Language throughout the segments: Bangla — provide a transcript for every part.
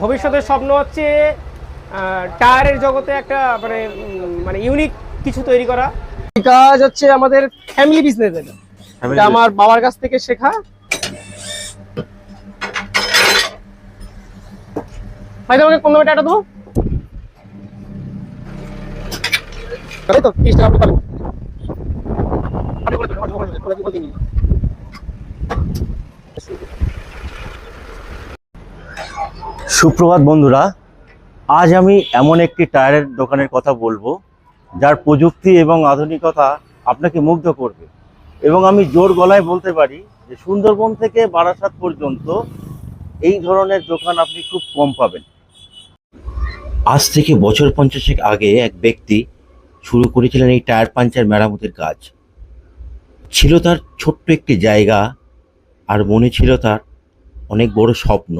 ভবিষ্যতের স্বপ্ন হচ্ছে টায়ারের জগতে একটা মানে মানে ইউনিক কিছু তৈরি করা। কাজ হচ্ছে আমাদের ফ্যামিলি বিজনেস এটা আমার বাবার কাছ থেকে শেখা। ভাই তোমাকে কোন দামে টাকা দেবো? তো তিরিশ টাকা আপনি পাবেন আপনি করে দেবেন, আপনি করে দেবেন, আপনি করে দিন। সুপ্রভাত বন্ধুরা, আজ আমি এমন একটি টায়ারের দোকানের কথা বলব, যার প্রযুক্তি এবং আধুনিকতা আপনাকে মুগ্ধ করবে। এবং আমি জোর গলায় বলতে পারি যে সুন্দরবন থেকে বারাসাত পর্যন্ত এই ধরনের দোকান আপনি খুব কম পাবেন। আজ থেকে বছর পঞ্চাশেক আগে এক ব্যক্তি শুরু করেছিলেন এই টায়ার পাঞ্চার মেরামতের কাজ। ছিল তার ছোট্ট একটি জায়গা, আর মনে ছিল তার অনেক বড় স্বপ্ন।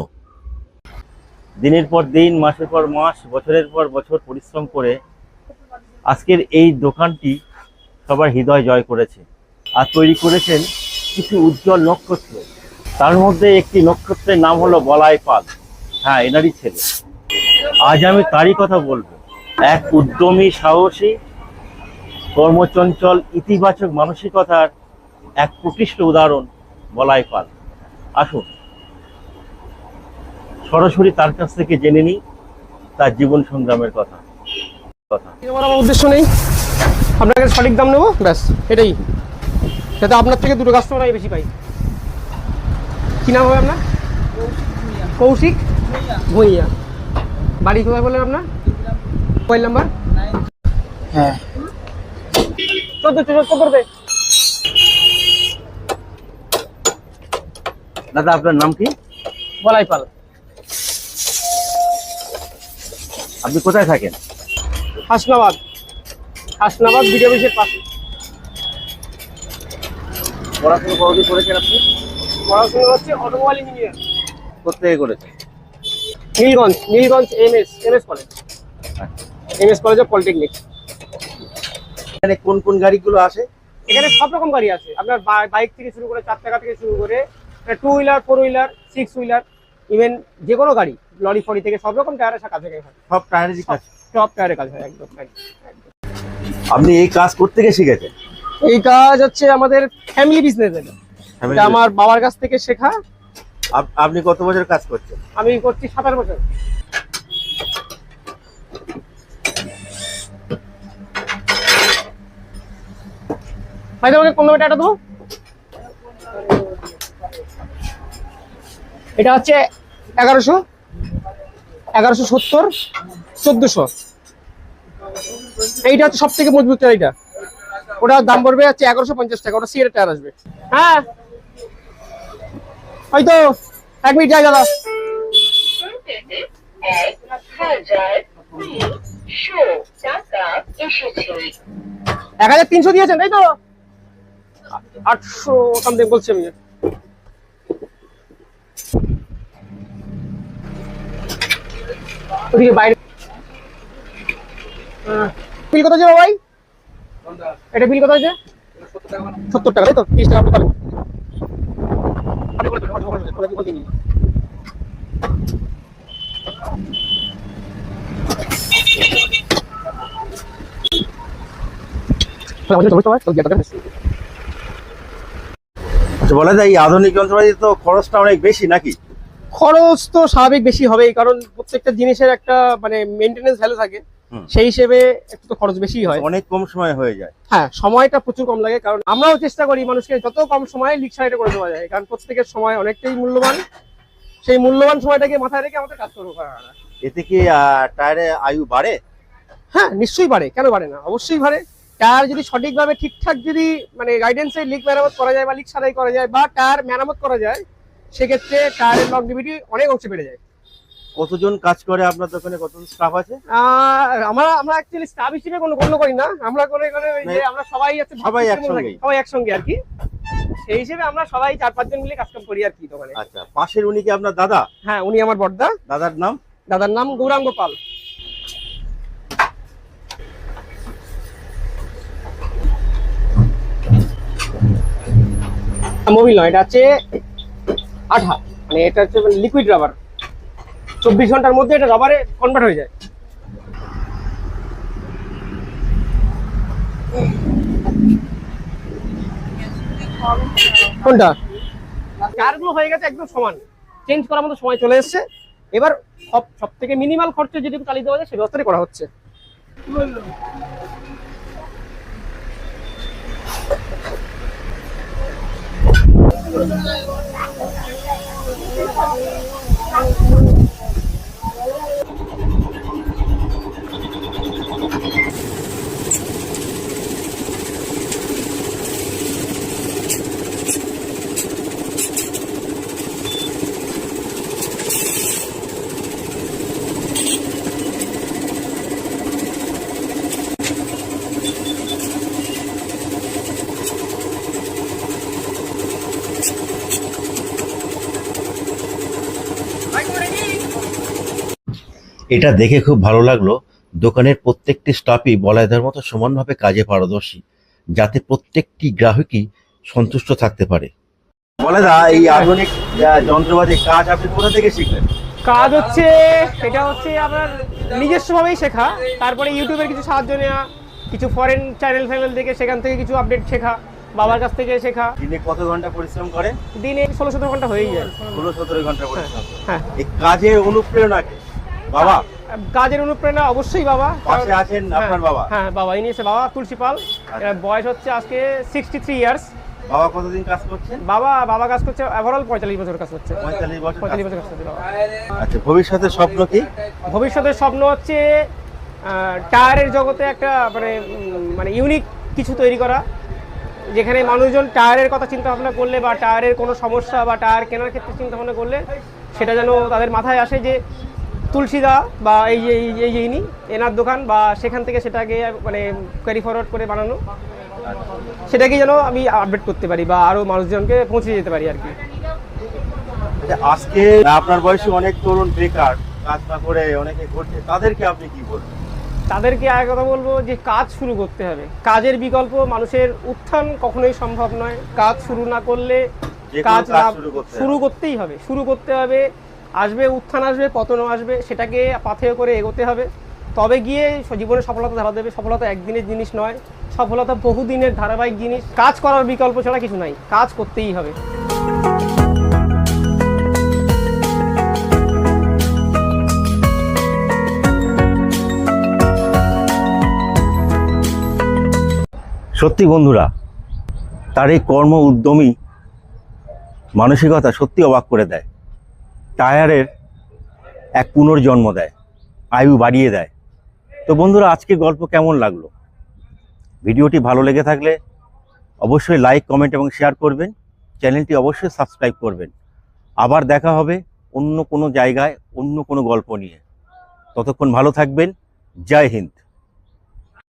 দিনের পর দিন, মাসের পর মাস, বছরের পর বছর পরিশ্রম করে আজকের এই দোকানটি সবার হৃদয় জয় করেছে। আর তৈরি করেছেন কিছু উজ্জ্বল নক্ষত্র। তার মধ্যে একটি নক্ষত্রের নাম হলো বলাই পাল। হ্যাঁ এনারই ছেলে। আজ আমি তারই কথা বলব। এক উদ্যমী, সাহসী, কর্মচঞ্চল, ইতিবাচক, মানসিকতার এক প্রকৃষ্ট উদাহরণ বলাই পাল। আসুন। সরাসরি তার কাছ থেকে জেনে নিই তার জীবন সংগ্রামের কথা। কথা। আমার আমার উদ্দেশ্য নেই। আপনাকে সঠিক দাম নেব? ব্যাস এটাই। যাতে আপনার থেকে দুটো কাস্টমার আমি বেশি পাই। কী নাম হবে আপনার? কৌশিক ভুঁইয়া। বাড়ি কোথায় বললেন আপনার? Mobile number? হ্যাঁ। চোদ্দ দাদা আপনার নাম কি? বলাই পাল। আপনি কোথায় থাকেন? হাসনাবাদ। হাসনাবাদ বিডিও অফিসের পাশে। পড়াশোনা কতদিন করেছেন আপনি? পড়াশোনা হচ্ছে অটোমোবাইল ইঞ্জিনিয়ার। কোথেকে করেছেন? Nilganj Nilganj M S M S college. M S college of polytechnic. এখানে কোন কোন গাড়িগুলো আসে? এখানে সব রকম গাড়ি আছে আপনার বাইক থেকে শুরু করে চার চাকা থেকে শুরু করে two wheeler four wheeler six wheeler even যে কোনো গাড়ি। লরি ফরি থেকে সব রকম টায়ারের কাজ থেকে হয়। সব টায়ারেরই কাজ। সব টায়ারের কাজ হয় একদম। আপনি এই কাজ করতে গিয়ে শিখেছেন? এই কাজ হচ্ছে আমাদের ফ্যামিলি বিজনেস এটা আমার বাবার কাছ থেকে শেখা। আপনি কত বছর কাজ করছেন? আমি করছি সাতাশ বছর। ভাই তোমাকে কোন দামে দেবো এটা হচ্ছে এগারোশো। এগারোশো সত্তর, চোদ্দশো। এইটা হচ্ছে সব থেকে মজবুত এইটা ওটার দাম পড়বে হচ্ছে এগারোশো পঞ্চাশ টাকা, ওটা সিগারেট টায়ার আসবে। হ্যাঁ? হয়তো এক মিনিট, যাই দাদা। এক হাজার তিনশো দিয়েছেন, তাই তো? আটশো সামথিং বলছি আমি। ওদিকে বাইরে। বিল কত আছে ভাই? এটা বিল কত আছে সত্তর টাকা, তাই তো? তিরিশ টাকা দিচ্ছি। আচ্ছা বলা যায় আধুনিক যন্ত্রপাতি তো খরচটা অনেক বেশি নাকি? খরচ তো স্বাভাবিক বেশি হবেই কারণ প্রত্যেকটা জিনিসের একটা মানে মেনটেনেন্স ভ্যালু থাকে। সেই হিসেবে একটু তো খরচ বেশি হয়। অনেক কম সময় হয়ে যায়। হ্যাঁ সময়টা প্রচুর কম লাগে কারণ আমরাও চেষ্টা করি মানুষকে যত কম সময়ে লিক সাইডে করে দেওয়া যায় কারণ প্রত্যেকের সময় অনেকটাই মূল্যবান। সেই মূল্যবান সময়টাকে মাথায় রেখে আমাদের কাজ করব। করা। এতে কি টায়ারে আয়ু বাড়ে? হ্যাঁ নিশ্চয়ই বাড়ে কেন বাড়ে না? অবশ্যই বাড়ে। টায়ার যদি সঠিকভাবে ঠিকঠাক যদি মানে গাইডেন্সে লিক মেরামত করা যায় বা লিক সারাই করা যায় বা টায়ার মেরামত করা যায় সেক্ষেত্রে টায়ারের লংজিভিটি অনেক অংশে বেড়ে যায়। কতজন কাজ করে আপনার দোকানে? কতজন স্টাফ আছে? আমরা আমরা অ্যাকচুয়ালি স্টাফ হিসেবে কোনো গণ্য করি না। আমরা করে করে ওই যে আমরা সবাই আছে সবাই। থাকি, সবাই একসঙ্গে আর কি। সেই হিসেবে আমরা সবাই চার পাঁচজন মিলে কাজকাম করি আর কি দোকানে। আচ্ছা পাশের উনি কি আপনার দাদা? হ্যাঁ উনি আমার বড়দা দাদার নাম? দাদার নাম গৌরাঙ্গ পাল। মোবিল নয় এটা হচ্ছে আঠা মানে এটা হচ্ছে লিকুইড রাবার চব্বিশ ঘণ্টার মধ্যে এটা রাবারে কনভার্ট হয়ে যায়। কোনটা? টায়ারগুলো হয়ে গেছে একদম সমান। চেঞ্জ করার মতো সময় চলে এসেছে। এবার সব সব থেকে মিনিমাল খরচে যেটুকু চালিয়ে দেওয়া যায় সেই ব্যবস্থাটাই করা হচ্ছে। এটা দেখে খুব ভালো লাগল। দোকানের প্রত্যেকটি স্টাফই বলায়দার মতো সমানভাবে কাজে পারদর্শী যাতে প্রত্যেকটি গ্রাহকই সন্তুষ্ট থাকতে পারে। বলাদা এই আধুনিক আহ, যন্ত্রপাতির কাজ আপনি কোথা থেকে শিখলেন? কাজ হচ্ছে এটা হচ্ছে আপনার নিজস্বভাবেই শেখা তারপরে ইউটিউবের কিছু সাহায্য নেওয়া কিছু ফরেন চ্যানেল ফ্যানেল থেকে সেখান থেকে কিছু আপডেট শেখা বাবার কাছ থেকে শেখা। দিনে কত ঘণ্টা পরিশ্রম করেন দিনে ষোলো সতেরো ঘণ্টা হয়েই যায়। ষোলো সতেরো ঘণ্টা পরিশ্রম হ্যাঁ। এই কাজের অনুপ্রেরণা কে? বাবা। কাজের অনুপ্রেরণা অবশ্যই বাবা। পাশে আছেন হ্যাঁ, আপনার বাবা? হ্যাঁ বাবা ইনি এসে বাবা তুলসী পাল। বয়স হচ্ছে আজকে সিক্সটি থ্রি ইয়ার্স বাবা কতদিন কাজ করছেন? বাবা বাবা কাজ করছে ওভারঅল পঁয়তাল্লিশ বছর কাজ করছে। পঁয়তাল্লিশ বছর পঁয়তাল্লিশ বছর কাজ করছে। বাবা। আচ্ছা ভবিষ্যতের স্বপ্ন কি? ভবিষ্যতের স্বপ্ন হচ্ছে টায়ারের জগতে একটা মানে মানে ইউনিক কিছু তৈরি করা। যেখানে মানুষজন টায়ারের কথা চিন্তা ভাবনা করলে বা টায়ারের কোনো সমস্যা বা টায়ার কেনার ক্ষেত্রে চিন্তা ভাবনা করলে সেটা যেন তাদের মাথায় আসে যে তুলসীদা বা এই যে এই যে- ইনি এনার দোকান বা সেখান থেকে সেটাকে মানে ক্যারি ফরওয়ার্ড করে বানানো। সেটাকে যেন আমি আপডেট করতে পারি বা আরও মানুষজনকে পৌঁছে যেতে পারি আর কি। আচ্ছা, আজকে আপনার বয়সে অনেক তরুণ বেকার কাজ না করে অনেকে করছে তাদেরকে আপনি কি বলবেন? তাদেরকে আর কথা বলব যে কাজ শুরু করতে হবে। কাজের বিকল্প মানুষের উত্থান কখনোই সম্ভব নয়। কাজ শুরু না করলে কাজ শুরু করতেই হবে। শুরু করতে হবে আসবে, উত্থান আসবে, পতনও আসবে, সেটাকে পাথেয় করে এগোতে হবে। তবে গিয়ে জীবনে সফলতা ধরা দেবে। সফলতা একদিনের জিনিস নয়, সফলতা বহুদিনের ধারাবাহিক জিনিস। কাজ করার বিকল্প ছাড়া কিছু নাই, কাজ করতেই হবে। সত্যি বন্ধুরা, তার এই কর্ম উদ্যমী মানসিকতা সত্যি অবাক করে দেয়। টায়ারের এক পুনর্জন্ম দেয়, আয়ু বাড়িয়ে দেয়। তো বন্ধুরা আজকে গল্প কেমন লাগল? ভিডিওটি ভালো লেগে থাকলে অবশ্যই লাইক কমেন্ট এবং শেয়ার করবেন। চ্যানেলটি অবশ্যই সাবস্ক্রাইব করবেন। আবার দেখা হবে অন্য কোনো জায়গায়, অন্য কোনো গল্প নিয়ে। ততক্ষণ ভালো থাকবেন। জয় হিন্দ।